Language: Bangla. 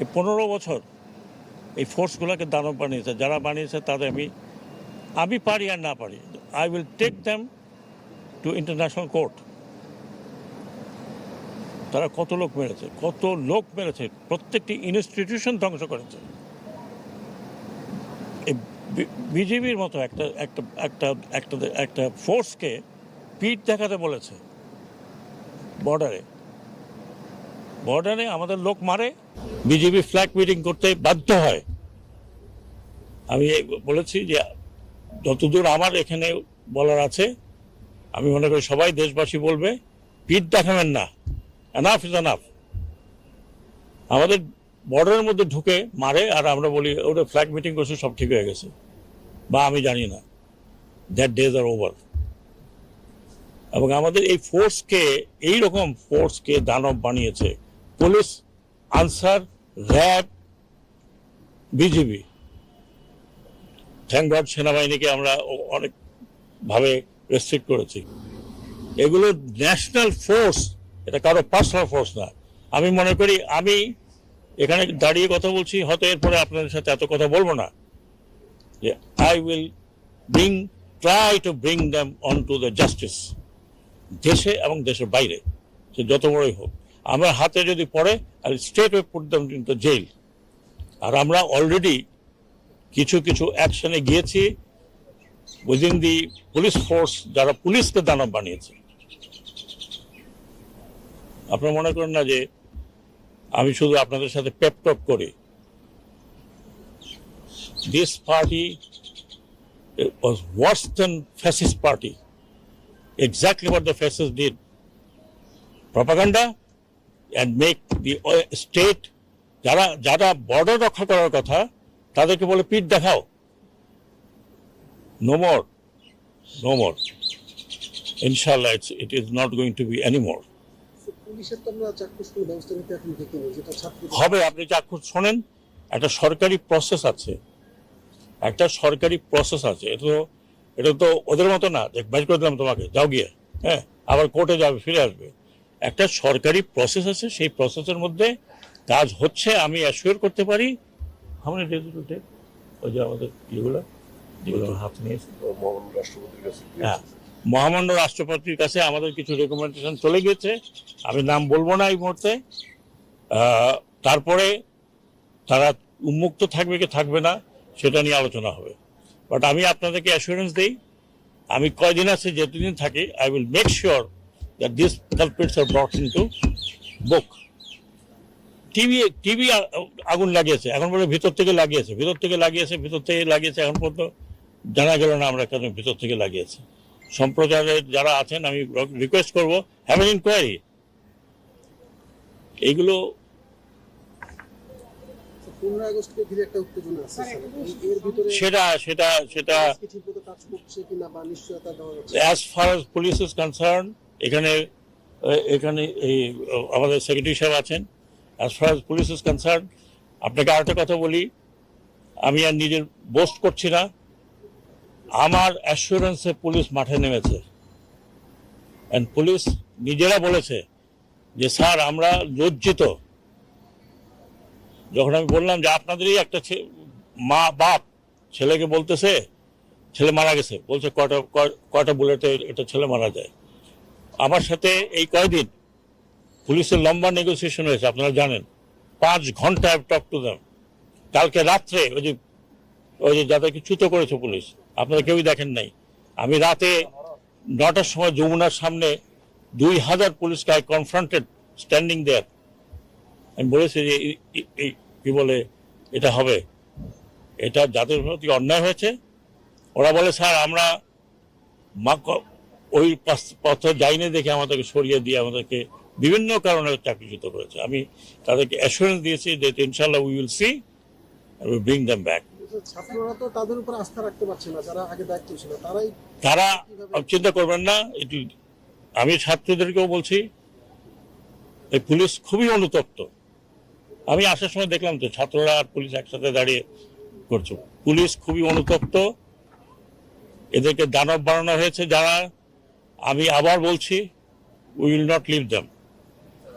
এই পনেরো বছর এই ফোর্সগুলোকে দানব বানিয়েছে, যারা বানিয়েছে তাদের আমি আমি পারি আর না পারি I will take them to international court তারা কত লোক মেরেছে, কত লোক মেরেছে, প্রত্যেকটি ইনস্টিটিউশন ধ্বংস করেছে। বিজেপির মতো একটা একটা একটা একটা একটা ফোর্সকে পিঠ দেখাতে বলেছে বর্ডারে বর্ডারে আমাদের লোক মারে বিজেপি ফ্ল্যাগ মিটিং করতে বাধ্য হয়। আমি বলেছি যে, যতদূর আমার এখানে বলার আছে, আমি মনে করি সবাই দেশবাসী বলবে, পিঠ দেখাবেন না। এনাফ ইজ এনাফ আমাদের বর্ডারের মধ্যে ঢুকে মারে, আর আমরা বলি ওটা ফ্ল্যাগ মিটিং করছে, সব ঠিক হয়ে গেছে। বা আমি জানি না। দ্যাট ডেজ আর ওভার এবং আমাদের এই ফোর্সকে এই রকম ফোর্সকে দানব বানিয়েছে। Police Ansar, RAB, BGB. Thank God সেনাবাহিনীকে আমরা অনেকভাবে রেস্ট্রিক্ট করেছি। এগুলো ন্যাশনাল ফোর্স এটা কারও পার্সোনাল ফোর্স না। আমি মনে করি, আমি এখানে দাঁড়িয়ে কথা বলছি, হয়তো এরপরে আপনাদের সাথে এত কথা বলব না। যে I will bring try to bring them on to the justice দেশে এবং দেশের বাইরে, সে যত বড়ই হোক। আমার হাতে যদি পড়ে আর state way them in jail আর আমরা অলরেডি কিছু কিছু অ্যাকশনে গিয়েছি উইদিন দি পুলিশ ফোর্স যারা পুলিশকে দানব বানিয়েছে আপনারা মনে করেন না যে আমি শুধু আপনাদের সাথে পেপটপ করি this party was worse than fascist party. Exactly what the fascists did. Propaganda and make the uh, state যারা যারা বর্ডার রক্ষা করার কথা তাদেরকে বলে পিঠ দেখাও। নো মোর নো মোর ইনশাল্লাহ it's it is not going to be any more হবে আপনি চাক্ষুষ শোনেন একটা সরকারি প্রসেস আছে। একটা সরকারি প্রসেস আছে এটা তো এটা তো ওদের মতো না যে করে দিলাম তোমাকে যাও গিয়ে হ্যাঁ আবার কোর্টে যাবে ফিরে আসবে। একটা সরকারি প্রসেস আছে সেই প্রসেসের মধ্যে কাজ হচ্ছে আমি অ্যাসিওর করতে পারি। আমরা ডেজিটে ওই যে আমাদের ইয়েগুলো যেগুলো হাতে নিয়েছে মহান রাষ্ট্রপতির কাছে হ্যাঁ মহামান্য রাষ্ট্রপতির কাছে আমাদের কিছু রেকমেন্ডেশন চলে গিয়েছে। আমি নাম বলব না এই মুহূর্তে। তারপরে তারা উন্মুক্ত থাকবে কি থাকবে না সেটা নিয়ে আলোচনা হবে। বাট আমি আপনাদেরকে অ্যাসুরেন্স দিই আমি কয়দিন আছে যেদিন থাকি I will make sure that this culprits are brought in to book TV TV আগুন লাগিয়েছে এখন বলে ভিতর থেকে লাগিয়েছে ভিতর থেকে লাগিয়েছে ভিতর থেকে লাগিয়েছে এখন পর্যন্ত জানা গেল না আমরা কেন ভিতর থেকে লাগিয়েছি। সম্প্রচারের যারা আছেন আমি রিকোয়েস্ট করব হ্যাভ এন ইনকোয়ারি এইগুলো এর ভিতরে সেটা সেটা সেটা as far as police is concern এখানে এখানে এই আমাদের সেক্রেটারি সাহেব আছেন। As far as police is concern আপনাকে আরেকটা কথা বলি। আমি আর নিজের বোস্ট করছি না। আমার অ্যাসুরেন্সে পুলিশ মাঠে নেমেছে। অ্যান্ড পুলিশ নিজেরা বলেছে যে, স্যার, আমরা লজ্জিত। যখন আমি বললাম যে, আপনাদেরই একটা মা, বাপ ছেলেকে বলতেছে, ছেলে মারা গেছে। বলছে, কয়টা, কয়- কয়টা বুলেটে এটা ছেলে মারা যায়? আমার সাথে এই কয়দিন পুলিশের লম্বা নেগোসিয়েশন হয়েছে, আপনারা জানেন। পাঁচ ঘণ্টা টক টু দেম কালকে রাত্রে ওই যে ওই যে যাদেরকে চ্যুত করেছে পুলিশ, আপনারা কেউই দেখেন নাই। আমি রাতে নটার সময় যমুনার সামনে দুই হাজার পুলিশকে আই কনফ্রন্টেড স্ট্যান্ডিং দেয়ার আমি বলেছি যে কি বলে, এটা হবে। এটা যাদের প্রতি অন্যায় হয়েছে, ওরা বলে, স্যার, আমরা ওই পথে যাইনি দেখে আমাদেরকে সরিয়ে দিয়ে আমাদেরকে বিভিন্ন কারণে চাকরিচ্যুত করেছে। আমি তাদেরকে অ্যাসুরেন্স দিয়েছি যে ইনশাল্লাহ we will see we bring them back ছাত্ররা তো তাদের উপর আস্থা রাখতে পারছে না যারা আগে দায়িত্ব ছিল তারাই তারা চিন্তা করবেন না এটি আমি ছাত্রদেরকেও বলছি এই পুলিশ খুবই অনুতপ্ত। আমি আসার সময় দেখলাম তো ছাত্ররা আর পুলিশ একসাথে দাঁড়িয়ে করছে। পুলিশ খুবই অনুতপ্ত। এদেরকে দানব বানানো হয়েছে যারা আমি আবার বলছি we will not leave them